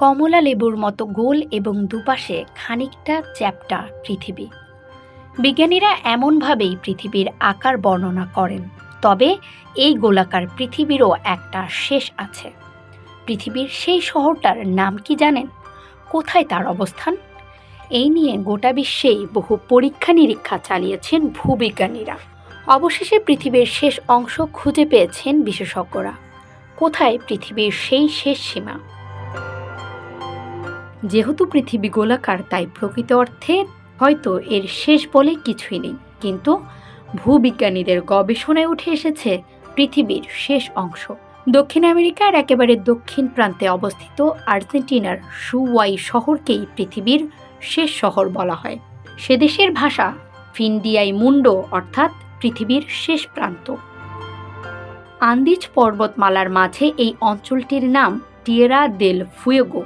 কমলা লেবুর মতো গোল এবং দুপাশে খানিকটা চ্যাপ্টা পৃথিবী। বিজ্ঞানীরা এমনভাবেই পৃথিবীর আকার বর্ণনা করেন, তবে এই গোলাকার পৃথিবীরও একটা শেষ আছে। পৃথিবীর সেই শহরটার নাম কি জানেন? কোথায় তার অবস্থান? এই নিয়ে গোটা বিশ্বেই বহু পরীক্ষা নিরীক্ষা চালিয়েছেন ভূবিজ্ঞানীরা। অবশেষে পৃথিবীর শেষ অংশ খুঁজে পেয়েছেন বিশেষজ্ঞরা। কোথায় পৃথিবীর সেই শেষ সীমা? যেহেতু পৃথিবী গোলাকার, তাই প্রকৃত অর্থে হয়তো এর শেষ বলে কিছুই নেই। কিন্তু ভূবিজ্ঞানীদের গবেষণায় উঠে এসেছে পৃথিবীর শেষ অংশ। দক্ষিণ আমেরিকার একেবারে দক্ষিণ প্রান্তে অবস্থিত আর্জেন্টিনার সুওয়াই শহরকেই পৃথিবীর শেষ শহর বলা হয়। সে দেশের ভাষা ফিন্ডিয়াই মুন্ডো, অর্থাৎ পৃথিবীর শেষ প্রান্ত। আন্দিজ পর্বতমালার মাঝে এই অঞ্চলটির নাম টিয়েরা দেল ফুয়েগো।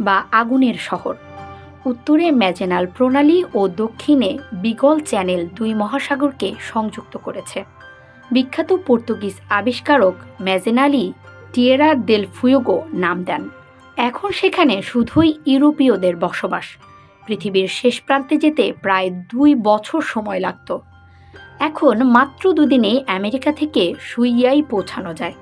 বা আগুনের শহর। উত্তরে ম্যাজেনাল প্রণালী ও দক্ষিণে বিগল চ্যানেল দুই মহাসাগরকে সংযুক্ত করেছে। বিখ্যাত পর্তুগিজ আবিষ্কারক ম্যাজেনালি টিয়েরা দেল ফুয়োগো নাম দেন। এখন সেখানে শুধুই ইউরোপীয়দের বসবাস। পৃথিবীর শেষ প্রান্তে যেতে প্রায় দুই বছর সময় লাগত। এখন মাত্র দুদিনে আমেরিকা থেকে সুইয়াই পৌঁছানো যায়।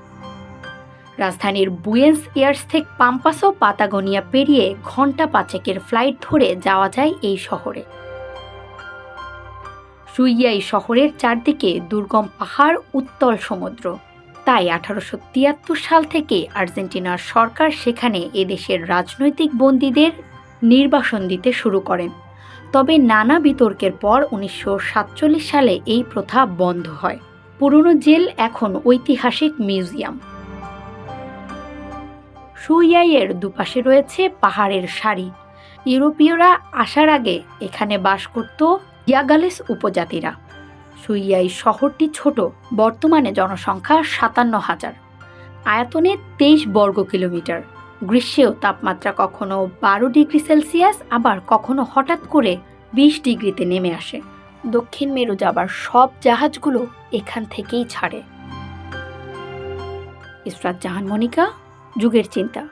রাজধানীর বুয়েন্স এয়ার্স থেকে পাম্পাসো পাতাগোনিয়া পেরিয়ে ঘণ্টা পাঁচেকের ফ্লাইট ধরে যাওয়া যায় এই শহরে। সুইয়াই শহরের চারদিকে দুর্গম পাহাড়, উত্তল সমুদ্র। তাই আঠারোশো তিয়াত্তর সাল থেকে আর্জেন্টিনার সরকার সেখানে এদেশের রাজনৈতিক বন্দীদের নির্বাসন দিতে শুরু করেন। তবে নানা বিতর্কের পর উনিশশো সাতচল্লিশ সালে এই প্রথা বন্ধ হয়। পুরনো জেল এখন ঐতিহাসিক মিউজিয়াম। সুইয়াইয়ের দুপাশে রয়েছে পাহাড়ের সারি। ইউরোপীয়রা আসার আগে এখানে বাস করত ইয়াগালেস উপজাতিরা। সুইয়াই শহরটি ছোট, বর্তমানে জনসংখ্যা সাতান্ন হাজার। আয়তনে তেইশ বর্গ কিলোমিটার। গ্রীষ্মেও তাপমাত্রা কখনো বারো ডিগ্রি সেলসিয়াস, আবার কখনো হঠাৎ করে বিশ ডিগ্রিতে নেমে আসে। দক্ষিণ মেরু যাবার সব জাহাজগুলো এখান থেকেই ছাড়ে। ইসরাত জাহান মনিকা যুগের চিন্তা।